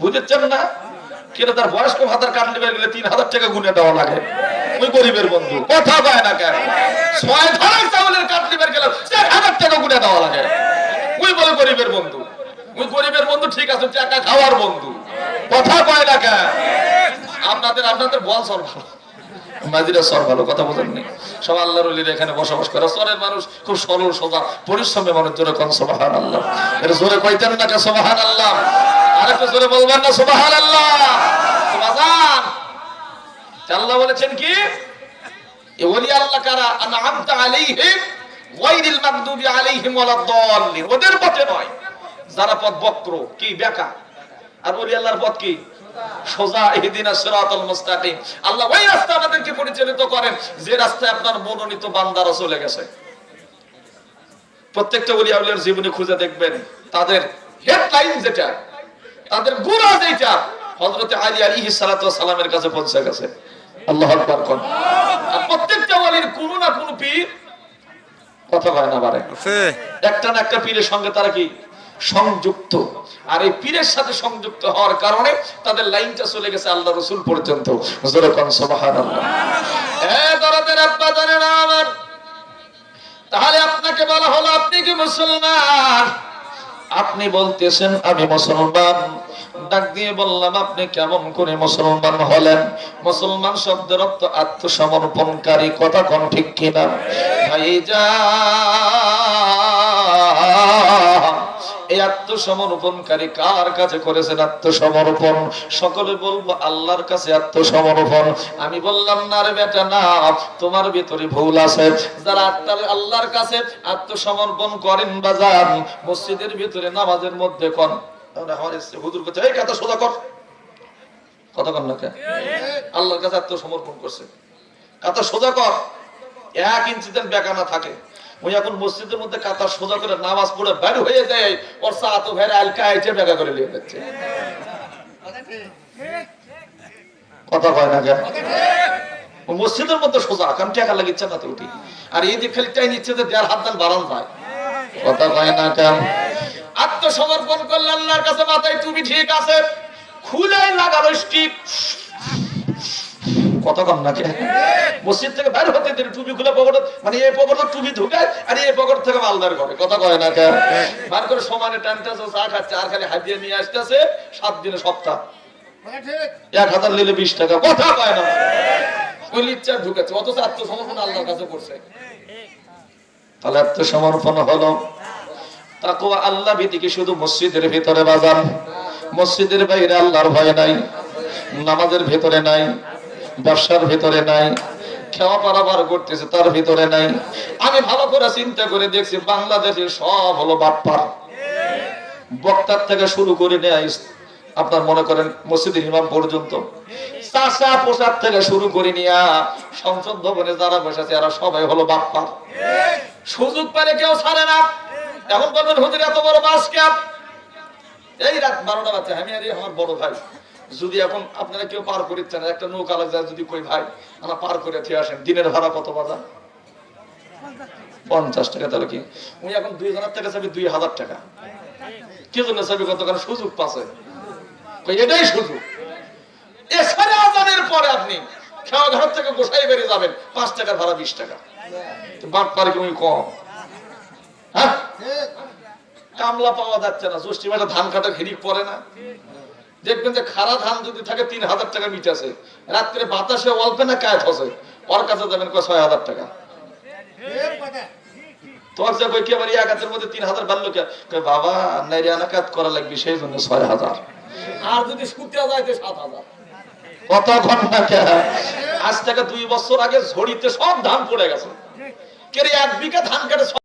বুঝেছেন না? কেন তার বয়স্ক ভাতার কাটলে বের গেলে তিন হাজার টাকা গুনে দেওয়া লাগে। ওই গরিবের বন্ধু। কথা পায় না কেন? ছয় ধরনের চাউলের কাটলে বের গেলে চার হাজার টাকা গুনে দেওয়া লাগে। ওই বলে গরিবের বন্ধু। ওই গরিবের বন্ধু ঠিক আছে টাকা খাওয়ার বন্ধু। কথা পায় না কেন? আপনাদের আপনাদের বল সর ভালো মাঝিরা সর ভালো, কথা বোঝেননি সব আল্লাহর অলিরা এখানে বসবাস করে। সরের মানুষ খুব সরল সোজা, পরিশ্রমে মানুষ, জোরে কন সোবাহান আল্লাহ এটা জোরে কইতেন না কে সোবাহান আল্লাহ আরেকটু জোরে বলবেন না সোবাহান আল্লাহ আল্লাহ বলেছেন কি? ওলি আল্লাহ কারা? আনআমতা আলাইহিম গায়রিল মাগদুবি আলাইহিম ওয়ালাদ-দাল্লিন ওদের পথে নয়। যারা পথ বক্র, কি বেকা আর ওলি আল্লাহর পথ কি? সোজা সিরাতাল মুস্তাকিম। আল্লাহ ওই রাস্তা আমাদেরকে পরিচালিত করেন যে রাস্তায় আপনার মনোনীত বান্দারা চলে গেছে। প্রত্যেকটা ওলি আউলিয়ার জীবনে খুঁজে দেখবেন তাদের হেডলাইন যেটা তাদের গুণা যেটা হযরত আলী আলাইহিস সালাতু সালামের কাছে পৌঁছে গেছে। আল্লাহু আকবার কোন। আর প্রত্যেকটা কোন না কোন পীর কথা কয় না পারে একটা না একটা পীরের সঙ্গে তারা কি সংযুক্ত। আর এই পীরের সাথে সংযুক্ত হওয়ার কারণে তাদের লাইনটা চলে গেছে আল্লাহ রসুল পর্যন্ত। তাহলে আপনাকে বলা হলো, আপনি কি মুসলমান? আপনি বলতেছেন, আমি মুসলমান। ডাক দিয়ে বললাম, আপনি কেমন করে মুসলমান হলেন? মুসলমান শব্দের অর্থ আত্মসমর্পণকারী, কথা কোন ঠিক কিনা? ভাই যা আত্মসমর্পণকারী কার কাছে করেছেন আত্মসমর্পণ? সকলে বলব, আল্লাহর কাছে আত্মসমর্পণ। আমি বললাম, না রে বেটা, না, তোমার ভিতরে ভুল আছে। যারা আত্মার, আল্লাহর কাছে আত্মসমর্পণ করেন বা যান, মসজিদের ভিতরে নামাজের মধ্যে কন। আল্লাহর কাছে আত্মসমর্পণ করছে। কথা সোজা কর। এক ইঞ্চি যেন বেকা না থাকে। ওই এখন মসজিদের মধ্যে কাতার সোজা করে নামাজ পড়ে বের হয়ে যায়, ওর সাত ভেড়ে আলকা আইটে বেকা করে নিয়ে যাচ্ছে। কথা কয় না কেন মসজিদের মধ্যে সোজা, কারণ টাকা লাগিচ্ছে না তো উঠি। আর এই যে খালি টাই নিচ্ছে যে দেড় হাত দান বাড়ান যায়। কথা কয় না কেন আত্মসমর্পণ করলে আল্লাহর কাছে মাথায় তুমি ঠিক আছে খুলে লাগানো স্টিক কত কম নাকি? মসজিদ থেকে বাইরে হতে দিন টুপি খুলে পকেট মানে এই পকেট টুপি ঢুকায় আর এই পকেট থেকে মালদার করে কথা কয় না কেন বার করে সমানে টানতেছে চা খাচ্ছে আর খালি হাতিয়ে নিয়ে আসতেছে, সাত দিনে সপ্তাহ। এক হাজার নিলে বিশ টাকা। কথা কয় না। ওই লিচ্ছা ঢুকেছে, অথচ আত্মসমর্পণ আল্লাহর কাছে করছে। তাহলে আত্মসমর্পণ হলো তাকওয়া আল্লাহ ভীতিকে শুধু মসজিদের ভিতরে বাজান মসজিদের বাইরে আল্লাহর ভয় নাই, নামাজের ভেতরে নাই। ব্যবসার ভিতরে নাই, খেওয়া পারাবার করতেছে, তার ভিতরে নাই। আমি ভালো করে চিন্তা করে দেখছি, বাংলাদেশের সব হলো বাটপার। বক্তার থেকে শুরু করে নেয় আপনার মনে করেন মসজিদের ইমাম পর্যন্ত। চাষা পোশাক থেকে শুরু করে নিয়া সংসদ ভবনে যারা বসেছে এরা সবাই হলো বাপ্পা সুযোগ পেলে কেউ ছাড়ে না। এখন বলবেন, হুজুর, এত বড় বাস ক্যাপ এই রাত বারোটা বাচ্চা আমি আর আমার বড় ভাই। যদি এখন আপনারা কেউ পার করিচ্ছেন একটা নৌকা যায় যদি কই, ভাই, আমরা পার করে দিয়ে আসেন, দিনের ভাড়া কত বাজা পঞ্চাশ টাকা তাহলে কি? উনি এখন দুই হাজার টাকা চাবি, দুই হাজার টাকা। কি জন্য চাবি কত? কারণ সুযোগ পাচ্ছে। এটাই সুযোগ। এছাড়া আজানের পরে আপনি খেওয়া ঘর থেকে গোসাই বেরিয়ে যাবেন, পাঁচ টাকা ভাড়া, বিশ টাকা। বাট পারে কি কম? হ্যাঁ? কামলা পাওয়া যাচ্ছে না। ষষ্ঠী মাসে ধান কাটার হিরিক পরে না। দেখবেন যে খারা ধান যদি থাকে তিন হাজার টাকা মিটাছে রাত্রে বাতাসে অল্পে না কায় ফসে ওর কাছে যাবেন কয় ছয় হাজার টাকা। তোমার যে কই কেবার এক হাতের মধ্যে তিন হাজার বাড়লো কে? বাবা নাইরে আনাকাত করা লাগবে সেই জন্য ছয় হাজার। আর যদি শুতে যায় তো সাত হাজার। কত ঘণ্টা কে? আজ থেকে দুই বছর আগে ঝড়িতে সব ধান পড়ে গেছে। এক বিঘা ধান কাটে